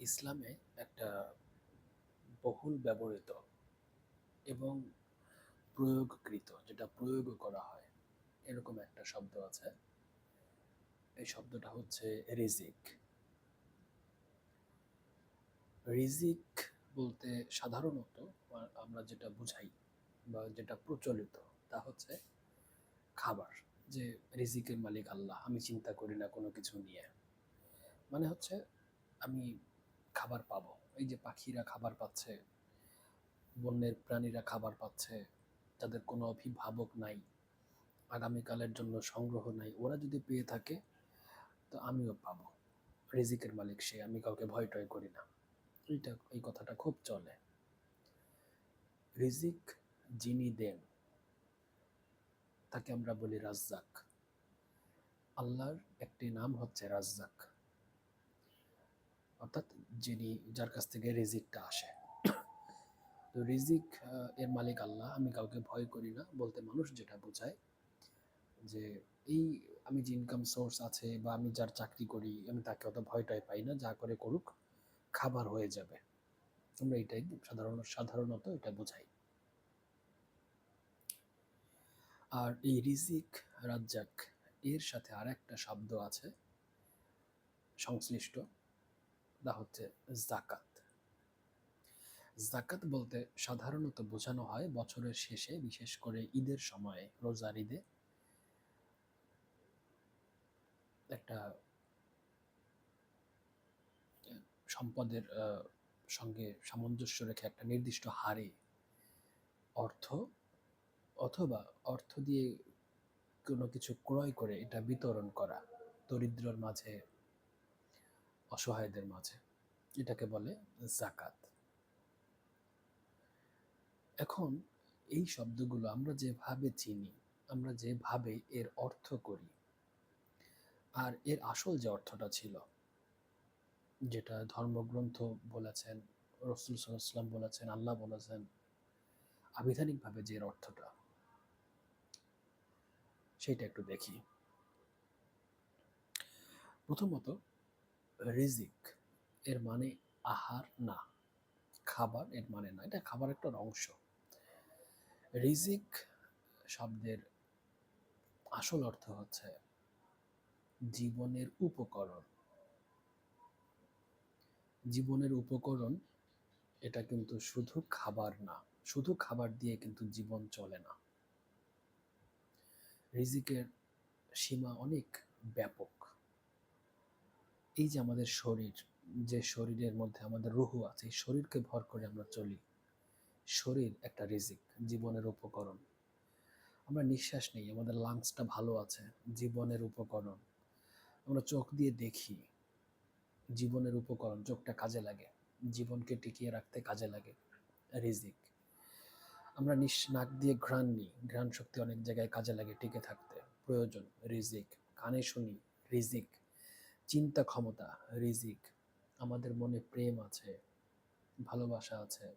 ইসলামে একটা বহুল ব্যবহৃত এবং প্রয়োগকৃত, যেটা প্রয়োগ করা হয়, এরকম একটা শব্দ আছে। এই শব্দটা হচ্ছে রিজিক। রিজিক বলতে সাধারণত আমরা যেটা বুঝাই বা যেটা প্রচলিত, তা হচ্ছে খাবার, যে রিজিকের মালিক আল্লাহ, আমি চিন্তা করি না কোনো কিছু নিয়ে। মানে হচ্ছে আমি খাবার পাবো। এই যে পাখিরা খাবার পাচ্ছে, বন্যের প্রাণীরা খাবার পাচ্ছে যাদের কোনো অভিভাবক নাই, আগামীকালের জন্য সংগ্রহ নাই, ওরা যদি পেয়ে থাকে, তো আমিও পাবো। রিজিকের মালিক সে, আমি কাউকে ভয় টয় করি না। এইটা, এই কথাটা খুব চলে। রিজিক যিনি দেন, তাকে আমরা বলি রাজ্জাক। আল্লাহর একটি নাম হচ্ছে রাজ্জাক। অর্থাৎ যিনি যার কাছ থেকে রিজিকটা আসে। তো রিজিক এর মালিক আল্লাহ, আমি কাউকে ভয় করি না, বলতে মানুষ যেটা বোঝায় যে এই আমি যে ইনকাম সোর্স আছে বা আমি যার চাকরি করি, আমি তাকে অত ভয়টাই পাই না, যা করে করুক, খাবার হয়ে যাবে। আমরা এটাই সাধারণ, সাধারণত এটা বোঝাই। আর এই রিজিক রাজ্জাক, এর সাথে আর একটা শব্দ আছে, সংশ্লিষ্ট। তা হচ্ছে জাকাত। জাকাত বলতে সাধারণত বোঝানো হয় বছরের শেষে, বিশেষ করে ঈদের সময়ে, রোজার ঈদে। একটা সম্পদের সঙ্গে সামঞ্জস্য রেখে একটা নির্দিষ্ট হারে অর্থ, অথবা অর্থ দিয়ে কোনো কিছু ক্রয় করে এটা বিতরণ করা, দরিদ্রর মাঝে অসহায়দের মাঝে। এটাকে বলে জাকাত এখন এই শব্দগুলো আমরা যেভাবে চিনি, আমরা যেভাবে এর অর্থ করি, আর এর আসল যে অর্থটা ছিল, যেটা ধর্মগ্রন্থ বলেছেন, রসুল সাল্লাম বলেছেন, আল্লাহ বলেছেন আবিধানিকভাবে যে এর অর্থটা সেটা একটু দেখি। প্রথমত রিজিক এর মানে আহার না, খাবার এর মানে না, এটা খাবার একটা অংশ। রিজিক শব্দের আসল অর্থ হচ্ছে জীবনের উপকরণ। জীবনের উপকরণ, এটা কিন্তু শুধু খাবার না, শুধু খাবার দিয়ে কিন্তু জীবন চলে না। রিজিকের সীমা অনেক ব্যাপক। এই যে আমাদের শরীর, যে শরীরের মধ্যে আমাদের রুহু আছে, এই শরীরকে ভর করে আমরা চলি। শরীর একটা রিজিক, জীবনের উপকরণ। আমরা নিঃশ্বাস নেই, আমাদের লাংসটা ভালো আছে, জীবনের উপকরণ। আমরা চোখ দিয়ে দেখি, জীবনের উপকরণ, চোখটা কাজে লাগে। জীবনকে টিকিয়ে রাখতে কাজে লাগে, রিজিক। আমরা নিঃ নাক দিয়ে ঘ্রাণ নিই, ঘ্রাণ শক্তি অনেক জায়গায় কাজে লাগে টিকে থাকতে। প্রয়োজন, রিজিক। কানে শুনি, রিজিক। চিন্তা ক্ষমতা, রিজিক, আমাদের মনে প্রেম আছে, ভালোবাসা আছে,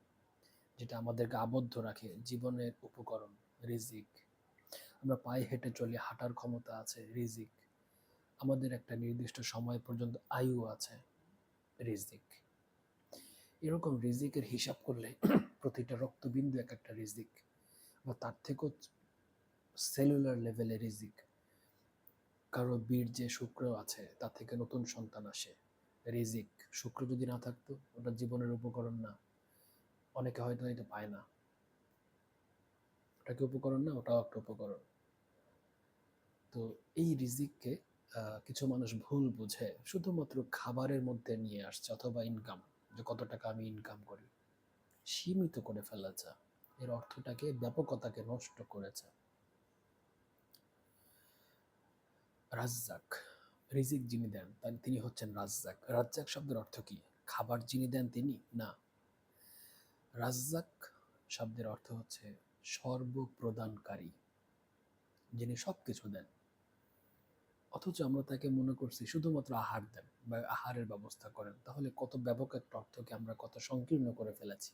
যেটা আমাদেরকে আবদ্ধ রাখে জীবনের উপকরণ, রিজিক। আমরা পায়ে হেঁটে চলি, হাঁটার ক্ষমতা আছে, রিজিক। আমাদের একটা নির্দিষ্ট সময় পর্যন্ত আয়ু আছে, রিজিক। এরকম রিজিকের হিসাব করলে প্রতিটা রক্তবিন্দু এক একটা রিজিক, বা তার থেকেও সেলুলার লেভেলে রিজিক। কারও বীর্যে শুক্র আছে, তা থেকে নতুন সন্তান আসে। রিজিক, শুক্র যদি না থাকতো, ওটা জীবনের উপকরণ না। অনেকে হয়তো এটা পায় না। ওটা কি উপকরণ না? ওটাও একটা উপকরণ। তো এই রিজিককে কিছু মানুষ ভুল বুঝে, শুধুমাত্র খাবারের মধ্যে নিয়ে আসছে অথবা ইনকাম যে কত টাকা আমি ইনকাম করি। সীমিত করে ফেলেছে। এর অর্থটাকে, ব্যাপকতাকে নষ্ট করেছে। রাজ্জাক, রিজিক যিনি দেন তিনি হচ্ছেন রাজ্জাক। রাজ্জাক শব্দের অর্থ কি? খাবার যিনি দেন তিনি? না। রাজ্জাক শব্দের অর্থ হচ্ছে সর্বপ্রদানকারী, যিনি সব কিছু দেন। অথচ আমরা তাকে মনে করছি শুধুমাত্র আহার দেন বা আহারের ব্যবস্থা করেন। তাহলে কত ব্যাপক একটা অর্থকে আমরা কত সংকীর্ণ করে ফেলেছি।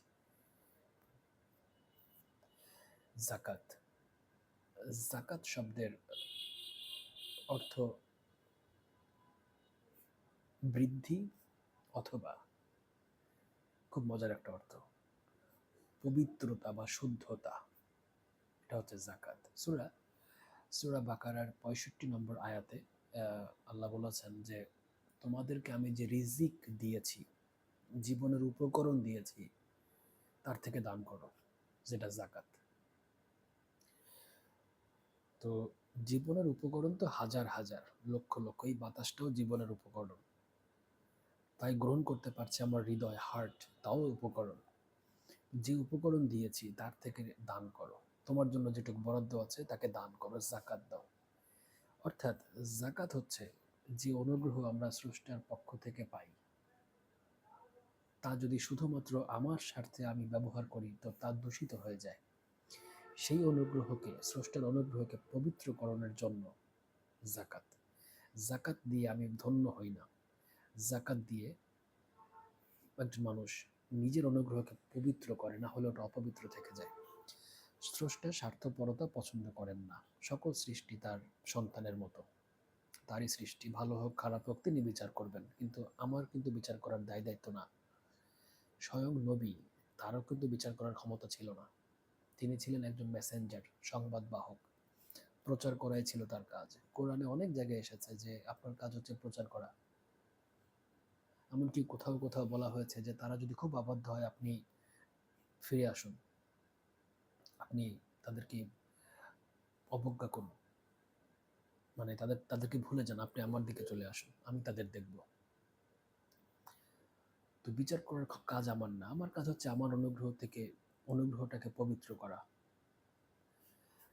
জাকাত। জাকাত শব্দের অর্থ বৃদ্ধি অথবা খুব মজার একটা অর্থ, পবিত্রতা বা শুদ্ধতা। এটা হচ্ছে জাকাত সুরা সুরা বাকারার পঁয়ষট্টি নম্বর আয়াতে আল্লাহ বলেছেন যে, তোমাদেরকে আমি যে রিজিক দিয়েছি, জীবনের উপকরণ দিয়েছি, তার থেকে দান করো, যেটা জাকাত তো জীবনের উপকরণ তো হাজার হাজার, লক্ষ লক্ষ। এই বাতাসটাও জীবনের উপকরণ। তাই গ্রহণ করতে পারছি আমার হৃদয় হার্ট তাও উপকরণ। যে উপকরণ দিয়েছি, তার থেকে দান করো। তোমার জন্য যেটুকু বরাদ্দ আছে, তাকে দান করো, জাকাত দাও। অর্থাৎ জাকাত হচ্ছে যে অনুগ্রহ আমরা স্রষ্টার পক্ষ থেকে পাই। তা যদি শুধুমাত্র আমার স্বার্থে আমি ব্যবহার করি, তো তা দূষিত হয়ে যায়। সেই অনুগ্রহকে, স্রষ্টার অনুগ্রহকে পবিত্রকরণের জন্য জাকাত। জাকাত দিয়ে আমি ধন্য হই না। জাকাত দিয়ে একজন মানুষ নিজের অনুগ্রহকে পবিত্র করে, না হলে ওটা অপবিত্র থেকে যায়। স্রষ্টা স্বার্থপরতা পছন্দ করেন না। সকল সৃষ্টি তার সন্তানের মতো। তারই সৃষ্টি ভালো হোক, খারাপ হোক, তিনি বিচার করবেন। কিন্তু আমার কিন্তু বিচার করার দায় দায়িত্ব না। স্বয়ং নবী, তারও কিন্তু বিচার করার ক্ষমতা ছিল না। তিনি ছিলেন একজন মেসেঞ্জার সংবাদ বাহক প্রচার করাই ছিল তার কাজ। কোরআনে অনেক জায়গায় এসেছে যে, আপনার কাজ হচ্ছে প্রচার করা। এমনকি কোথাও কোথাও বলা হয়েছে যে, তারা যদি খুব আবদ্ধ হয়, আপনি ফিরে আসুন। আপনি তাদেরকে অবজ্ঞা করুন। মানে তাদের, তাদেরকে ভুলে যান, আপনি আমার দিকে চলে আসুন, আমি তাদের দেখব। তো বিচার করার কাজ আমার না। আমার কাজ হচ্ছে আমার অনুগ্রহ থেকে অনুগ্রহটাকে পবিত্র করা।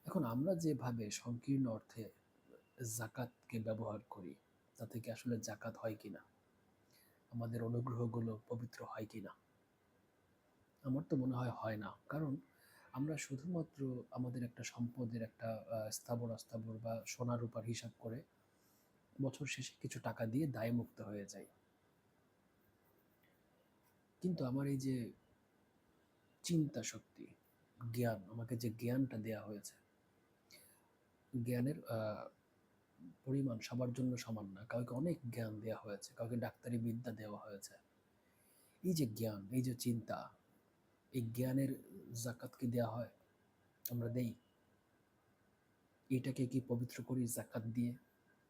এখন আমরা যেভাবে সংকীর্ণ অর্থে জাকাতকে ব্যবহার করি, তাতে কি আসলে জাকাত হয় কিনা? আমাদের অনুগ্রহগুলো পবিত্র হয় কিনা? আমার তো মনে হয় হয় না। কারণ আমরা শুধুমাত্র আমাদের একটা সম্পদের একটা স্থাবর অস্থাবর বা সোনা রূপার হিসাব করে বছর শেষে কিছু টাকা দিয়ে দায়মুক্ত হয়ে যাই। কিন্তু আমার এই যে চিন্তা শক্তি, জ্ঞান, আমাকে যে জ্ঞানটা দেয়া হয়েছে। জ্ঞানের পরিমাণ সবার জন্য সমান না। কাউকে অনেক জ্ঞান দেওয়া হয়েছে, কাউকে ডাক্তারি বিদ্যা দেওয়া হয়েছে। এই যে জ্ঞান, এই যে চিন্তা, এই জ্ঞানের জাকাত কি দেওয়া হয়? আমরা দেই। এটাকে কি পবিত্র করি জাকাত দিয়ে?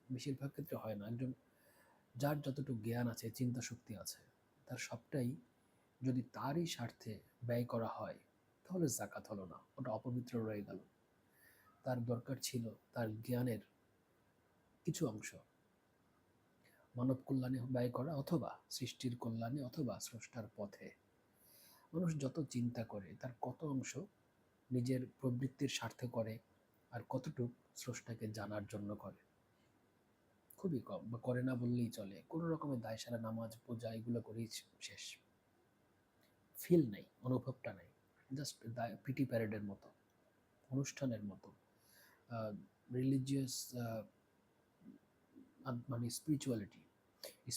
বেশিরভাগ ক্ষেত্রে হয় না। একজন, যার যতটুকু জ্ঞান আছে, চিন্তা শক্তি আছে, তার সবটাই যদি তারই স্বার্থে ব্যয় করা হয়, তাহলে জাকাত হলো না, ওটা অপবিত্র রয়ে গেল। তার দরকার ছিল তার জ্ঞানের কিছু অংশ। মানব কল্যাণে ব্যয় করা অথবা সৃষ্টির কল্যাণে অথবা স্রষ্টার পথে। মানুষ যত চিন্তা করে, তার কত অংশ নিজের প্রবৃত্তির স্বার্থে করে আর কতটুক স্রষ্টাকে জানার জন্য করে। খুবই কম, বা করে না বললেই চলে। কোনো রকমের দায় সারা নামাজ, পূজা, এগুলো করেই শেষ। ফিল নেই, অনুভবটা নেই। জাস্ট পিটি প্যারেডের মতো, অনুষ্ঠানের মতো। রিলিজিয়াস মানে স্পিরিচুয়ালিটি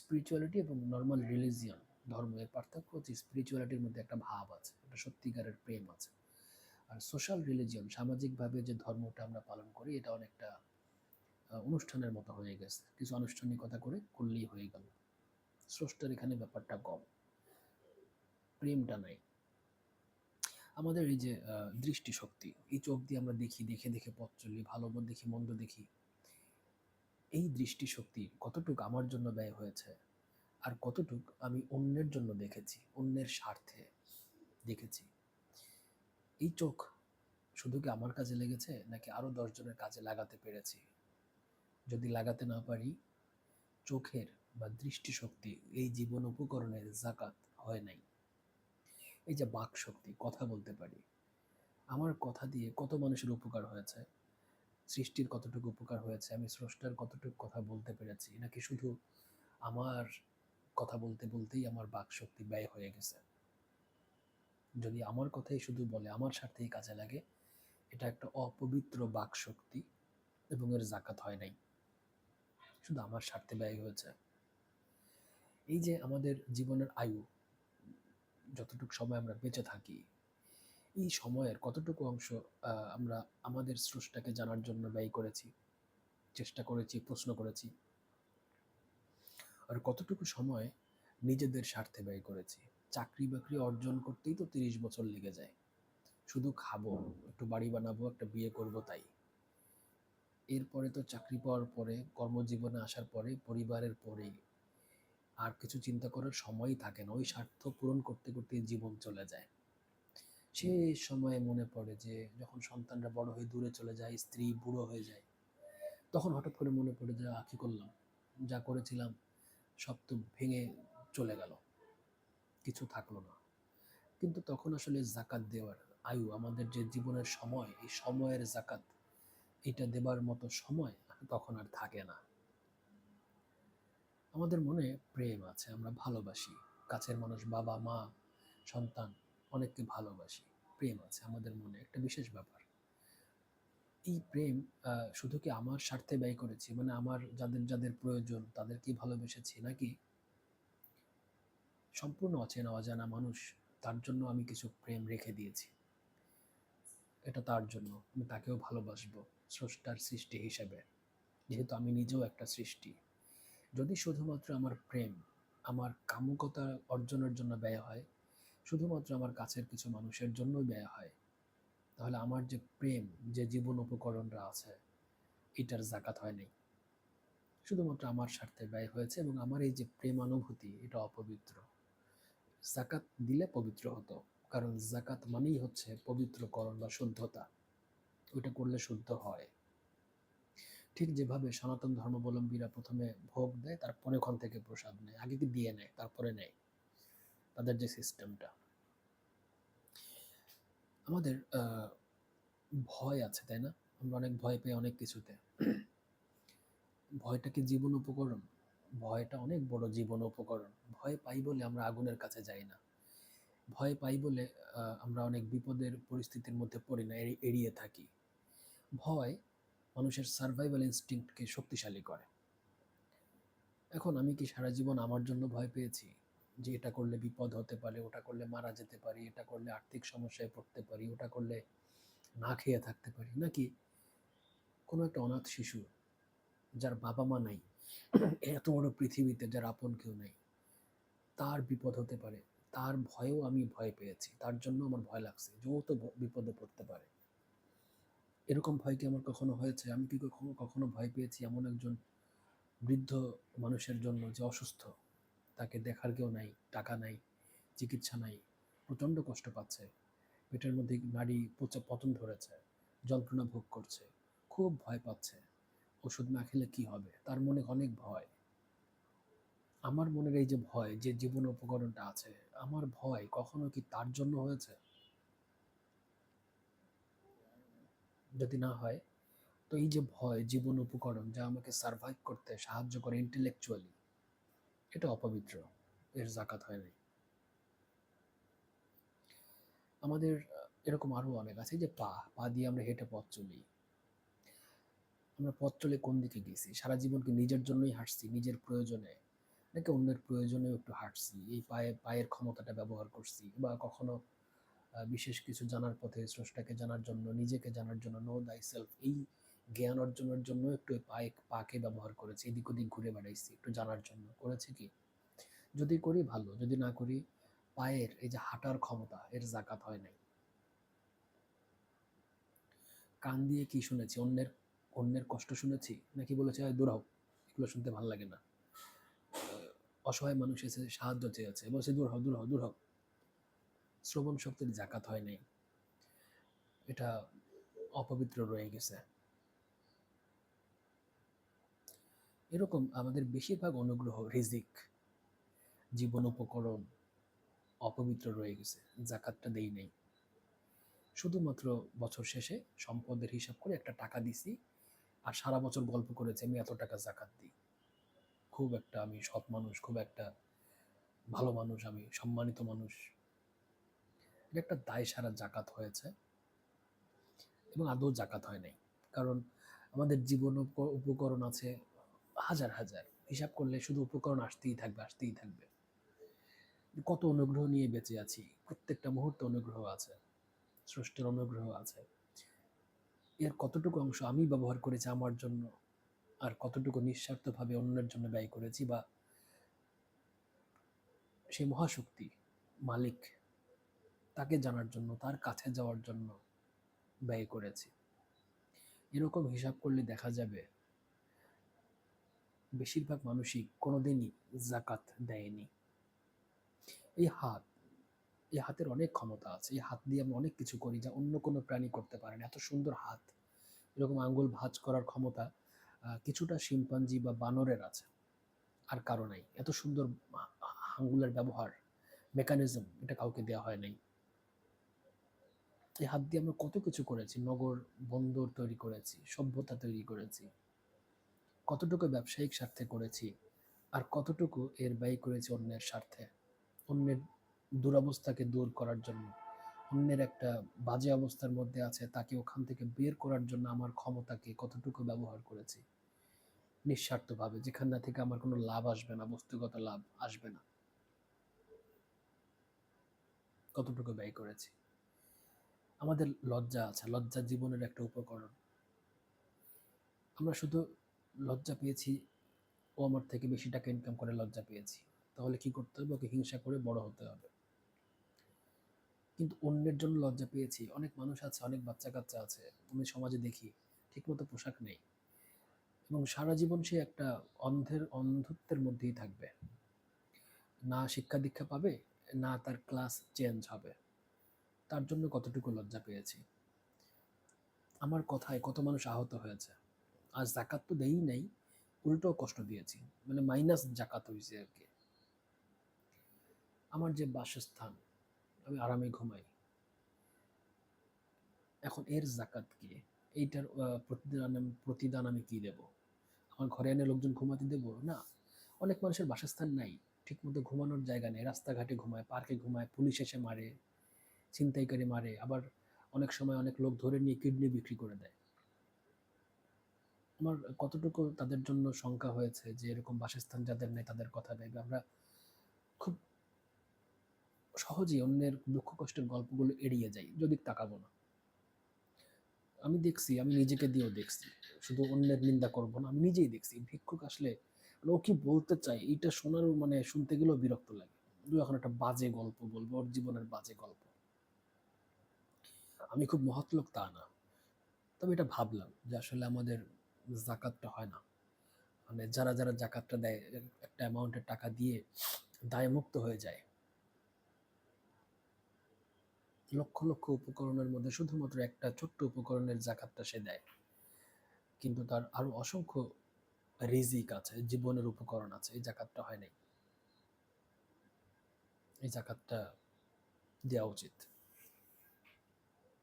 স্পিরিচুয়ালিটি এবং নর্মাল রিলিজিয়ান ধর্ম, এর পার্থক্য হচ্ছে স্পিরিচুয়ালিটির মধ্যে একটা ভাব আছে, একটা সত্যিকারের প্রেম আছে। আর সোশ্যাল রিলিজিয়ন সামাজিকভাবে যে ধর্মটা আমরা পালন করি, এটা অনেকটা অনুষ্ঠানের মতো হয়ে গেছে। কিছু আনুষ্ঠানিকতা করে করলেই হয়ে গেল। স্রষ্টার এখানে ব্যাপারটা কম প্রেমটা নাই। আমাদের এই যে দৃষ্টিশক্তি, এই চোখ দিয়ে আমরা দেখি, দেখে দেখে পথ চলি, ভালো মন্দ দেখি মন্দ দেখি, এই দৃষ্টিশক্তি কতটুক আমার জন্য ব্যয় হয়েছে আর কতটুক আমি অন্যের জন্য দেখেছি, অন্যের স্বার্থে দেখেছি। এই চোখ শুধু কি আমার কাজে লেগেছে নাকি আরও দশজনের কাজে লাগাতে পেরেছি? যদি লাগাতে না পারি, চোখের বা দৃষ্টিশক্তি এই জীবন উপকরণের জাকাত হয় নাই। এই যে বাক শক্তি, কথা বলতে পারি। আমার কথা দিয়ে কত মানুষের উপকার হয়েছে, সৃষ্টির কতটুকু উপকার হয়েছে, আমি স্রষ্টার কতটুকু কথা বলতে পেরেছি, নাকি শুধু আমার কথা বলতে বলতেই আমার বাক শক্তি ব্যয় হয়ে গেছে? যদি আমার কথাই শুধু বলে, আমার স্বার্থেই কাজে লাগে, এটা একটা অপবিত্র বাক শক্তি এবং এর জাকাত হয় নাই। শুধু আমার স্বার্থে ব্যয় হয়েছে। এই যে আমাদের জীবনের আয়ু যতটুকু সময় আমরা বেঁচে থাকি, এই সময়ের কতটুকু অংশ আমরা আমাদের স্রষ্টাকে জানার জন্য ব্যয় করেছি, চেষ্টা করেছি, প্রশ্ন করেছি, আর কতটুকু সময় নিজেদের স্বার্থে ব্যয় করেছি। চাকরি বাকরি অর্জন করতেই তো তিরিশ বছর লেগে যায়। শুধু খাব, একটু বাড়ি বানাবো, একটা বিয়ে করব তাই। এরপরে তো চাকরি পাওয়ার পরে, কর্মজীবনে আসার পরে, পরিবারের পরে আর কিছু চিন্তা করার সময়ই থাকে না। ওই স্বার্থ পূরণ করতে করতে জীবন চলে যায়। সেই সময়ে মনে পড়ে যে, যখন সন্তানরা বড় হয়ে দূরে চলে যায়, স্ত্রী বুড়ো হয়ে যায়, তখন হঠাৎ করে মনে পড়ে যে আঁকি করলাম? যা করেছিলাম, সব তো ভেঙে চলে গেল। কিছু থাকল না। কিন্তু তখন আসলে জাকাত দেওয়ার আয়ু, আমাদের যে জীবনের সময়, এই সময়ের জাকাত, এটা দেবার মতো সময় তখন আর থাকে না। আমাদের মনে প্রেম আছে, আমরা ভালোবাসি। কাছের মানুষ বাবা, মা, সন্তান, অনেককে ভালোবাসি। প্রেম আছে আমাদের মনে, একটা বিশেষ ব্যাপার। এই প্রেম শুধু কি আমার স্বার্থে ব্যয় করেছি? মানে আমার যাদের যাদের প্রয়োজন তাদেরকে ভালোবেসেছি নাকি? সম্পূর্ণ অচেনা, অজানা মানুষ, তার জন্য আমি কিছু প্রেম রেখে দিয়েছি। এটা তার জন্য, আমি তাকেও ভালোবাসবো, স্রষ্টার সৃষ্টি হিসেবে। যেহেতু আমি নিজেও একটা সৃষ্টি। যদি শুধুমাত্র আমার প্রেম, আমার কামুকতা অর্জনের জন্য ব্যয় হয়, শুধুমাত্র আমার কাছের কিছু মানুষের জন্যই ব্যয় হয়, তাহলে আমার যে প্রেম, যে জীবন উপকরণরা আছে, এটার জাকাত হয় নাই। শুধুমাত্র আমার স্বার্থে ব্যয় হয়েছে এবং আমার এই যে প্রেমানুভূতি, এটা অপবিত্র। জাকাত দিলে পবিত্র হতো, কারণ জাকাত মানেই হচ্ছে পবিত্রকরণ বা শুদ্ধতা। ওইটা করলে শুদ্ধ হয়। ঠিক যেভাবে সনাতন ধর্মাবলম্বীরা প্রথমে ভোগ দেয়, তারপরে ওখান থেকে প্রসাদ নেয়, আগে কি দিয়ে নেয়, তারপরে নেয়, তাদের যে সিস্টেমটা আমাদের ভয় আছে, তাই না? আমরা অনেক ভয় পাই অনেক কিছুতে। ভয়টা কি জীবন উপকরণ? ভয়টা অনেক বড় জীবন উপকরণ। ভয় পাই বলে আমরা আগুনের কাছে যাই না। ভয় পাই বলে আমরা অনেক বিপদের পরিস্থিতির মধ্যে পড়ি না, এড়িয়ে থাকি। ভয় মানুষের সার্ভাইভাল ইনস্টিংক্টকে শক্তিশালী করে। এখন আমি কি সারা জীবন আমার জন্য ভয় পেয়েছি? যে এটা করলে বিপদ হতে পারে, ওটা করলে মারা যেতে পারি, এটা করলে আর্থিক সমস্যায় পড়তে পারি, ওটা করলে না খেয়ে থাকতে পারি? নাকি কোনো একটা অনাথ শিশু যার বাবা মা নাই, এত বড় পৃথিবীতে যার আপন কেউ নেই, তার বিপদ হতে পারে, তার ভয়েও আমি ভয় পেয়েছি, তার জন্য আমার ভয় লাগছে যে ও তো বিপদে পড়তে পারে। এরকম ভয় কি আমার কখনো হয়েছে? আমি কি কখনো কখনো ভয় পেয়েছি এমন একজন বৃদ্ধ মানুষের জন্য যে অসুস্থ? তাকে দেখার কেউ নাই, টাকা নাই, চিকিৎসা নাই, প্রচণ্ড কষ্ট পাচ্ছে। পেটের মধ্যে নারী পচা পতন ধরেছে, যন্ত্রণা ভোগ করছে, খুব ভয় পাচ্ছে। ওষুধ না খেলে কি হবে? তার মনে অনেক ভয়। আমার মনের এই যে ভয়, যে জীবন উপকরণটা আছে, আমার ভয় কখনো কি তার জন্য হয়েছে? যদি না হয়, তো এই যে ভয়, জীবন উপকরণ যা আমাকে সার্ভাইভ করতে সাহায্য করে ইন্টেলেকচুয়ালি এটা অপবিত্র, এর জাকাত হয় নাই। আমাদের, এরকম আরও অনেক আছে যে পা পা দিয়ে আমরা হেঁটে পথ চলি। আমরা পথ চলে কোন দিকে গেছি? সারা জীবন কি নিজের জন্যই হাঁটছি, নিজের প্রয়োজনে? নাকি অন্যের প্রয়োজনেও একটু হাঁটছি, এই পায়ে, পায়ের ক্ষমতাটা ব্যবহার করছি, বা কখনো বিশেষ কিছু জানার পথে স্রষ্টাকে জানার জন্য, নিজেকে জানার জন্য নো দাই সেলফ এই জ্ঞান অর্জনের জন্য একটু পায়ে, পাকে ব্যবহার করেছি, এদিক ওদিক ঘুরে বেড়াইছি, একটু জানার জন্য। করেছে কি? যদি করি, ভালো। যদি না করি, পায়ের এই যে হাঁটার ক্ষমতা, এর জাকাত হয় নাই। কান দিয়ে কি শুনেছি? অন্যের অন্যের কষ্ট শুনেছি? নাকি বলেছে, "এই দূর হোক এগুলো শুনতে ভালো লাগে না। অসহায় মানুষ এসে সাহায্য চেয়েছে। বলছে, দূর হও, দূর হোক দূর হও। শ্রবণ শক্তির জাকাত হয় নাই। এটা অপবিত্র রয়ে গেছে। এরকম আমাদের বেশিরভাগ অনুগ্রহ, রিজিক, জীবন উপকরণ অপবিত্র রয়ে গেছে, জাকাতটা দেই নাই। শুধুমাত্র বছর শেষে সম্পদের হিসাব করে একটা টাকা দিছি আর সারা বছর গল্প করেছে, আমি এত টাকা জাকাত দিই। খুব একটা আমি সৎ মানুষ, খুব একটা ভালো মানুষ, আমি সম্মানিত মানুষ। এটা একটা দায় সারা জাকাত হয়েছে এবং আদৌ জাকাত হয় নাই। কারণ আমাদের জীবন উপকরণ আছে হাজার হাজার। হিসাব করলে শুধু উপকরণ আসতেই থাকবে আসতেই থাকবে। কত অনুগ্রহ নিয়ে বেঁচে আছি? প্রত্যেকটা মুহূর্তে অনুগ্রহ আছে, স্রষ্টের অনুগ্রহ আছে। এর কতটুকু অংশ আমি ব্যবহার করেছি আমার জন্য আর কতটুকু নিঃস্বার্থভাবে অন্যের জন্য ব্যয় করেছি বা সেই মহাশক্তি মালিক তাকে জানার জন্য, তার কাছে যাওয়ার জন্য ব্যয় করেছি। এরকম হিসাব করলে দেখা যাবে, বেশিরভাগ মানুষই কোনোদিনই জাকাত দেয়নি। এই হাত, এই হাতের অনেক ক্ষমতা আছে। এই হাত দিয়ে আমরা অনেক কিছু করি যা অন্য কোনো প্রাণী করতে পারে না। এত সুন্দর হাত, এরকম আঙ্গুল ভাঁজ করার ক্ষমতা কিছুটা শিম্পাঞ্জি বা বানরের আছে। আর কারও নাই। এত সুন্দর আঙ্গুলের ব্যবহার মেকানিজম এটা কাউকে দেওয়া হয় নাই। এই হাত দিয়ে আমরা কত কিছু করেছি। নগর, বন্দর তৈরি করেছি, সভ্যতা তৈরি করেছি। কতটুকু ব্যবসায়িক স্বার্থে করেছি আর কতটুকু এর ব্যয় করেছি অন্যের স্বার্থে। অন্যের দুরবস্থাকে দূর করার জন্য, অন্যের একটা বাজে অবস্থার মধ্যে আছে, তাকে ওখান থেকে বের করার জন্য আমার ক্ষমতাকে কতটুকু ব্যবহার করেছি। নিঃস্বার্থভাবে, যেখান থেকে আমার কোনো লাভ আসবে না, বস্তুগত লাভ আসবে না। কতটুকু ব্যয় করেছি। আমাদের লজ্জা আছে, লজ্জা জীবনের একটা উপকরণ। আমরা শুধু লজ্জা পেয়েছি, ও আমার থেকে বেশি টাকা ইনকাম করে লজ্জা পেয়েছি। তাহলে কি করতে হবে? ওকে হিংসা করে বড় হতে হবে। কিন্তু অন্যের জন্য লজ্জা পেয়েছি। অনেক মানুষ আছে, অনেক বাচ্চা কাচ্চা আছে। আমি সমাজে দেখি, ঠিকমতো পোশাক নেই। এবং সারা জীবন সে একটা অন্ধের অন্ধত্বের মধ্যেই থাকবে। না শিক্ষা দীক্ষা পাবে, না তার ক্লাস চেঞ্জ হবে। তার জন্য কতটুকু লজ্জা পেয়েছি। আমার কথায় কত মানুষ আহত হয়েছে। আর জাকাত তো দেই নাই উল্টো কষ্ট দিয়েছি। মানে মাইনাস জাকাত হয়েছে আর কি। আমার যে বাসস্থান, আমি আরামে ঘুমাই। এখন এর জাকাত কি? এইটার প্রতিদান আমি প্রতিদান আমি কি দেব? আমার ঘরে এনে লোকজন ঘুমাতে দেব? না। অনেক মানুষের বাসস্থান নাই। ঠিকমতো ঘুমানোর জায়গা নেই। রাস্তাঘাটে ঘুমায় পার্কে ঘুমায় পুলিশ এসে মারে। ছিনতাইকারী মারে, আবার অনেক সময় অনেক লোক ধরে নিয়ে কিডনি বিক্রি করে দেয়। আমার কতটুকু তাদের জন্য শঙ্কা হয়েছে যে এরকম বাসস্থান যাদের নেই তাদের কথা ভেবে আমরা খুব সহজেই অন্যের দুঃখ কষ্টের গল্পগুলো এড়িয়ে যাই, যদি তাকাবো না। আমি দেখছি, আমি নিজেকে দিয়েও দেখছি। শুধু অন্যের নিন্দা করব না, আমি নিজেই দেখছি। ভিক্ষুক আসলে মানে ও কি বলতে চাই এইটা শোনার মানে শুনতে গেলেও বিরক্ত লাগে। এখন একটা বাজে গল্প বলব, ওর জীবনের বাজে গল্প। আমি খুব মহৎ লোক তা না। তবে এটা ভাবলাম যে আসলে আমাদের জাকাতটা হয় না। মানে যারা যারা জাকাতটা দেয়, একটা অ্যামাউন্টের টাকা দিয়ে দায়মুক্ত হয়ে যায়। লক্ষ লক্ষ উপকরণের মধ্যে শুধুমাত্র একটা ছোট্ট উপকরণের জাকাতটা সে দেয়। কিন্তু তার আরও অসংখ্য রিজিক আছে, জীবনের উপকরণ আছে, এই জাকাতটা হয় নাই। এই জাকাতটা দেওয়া উচিত।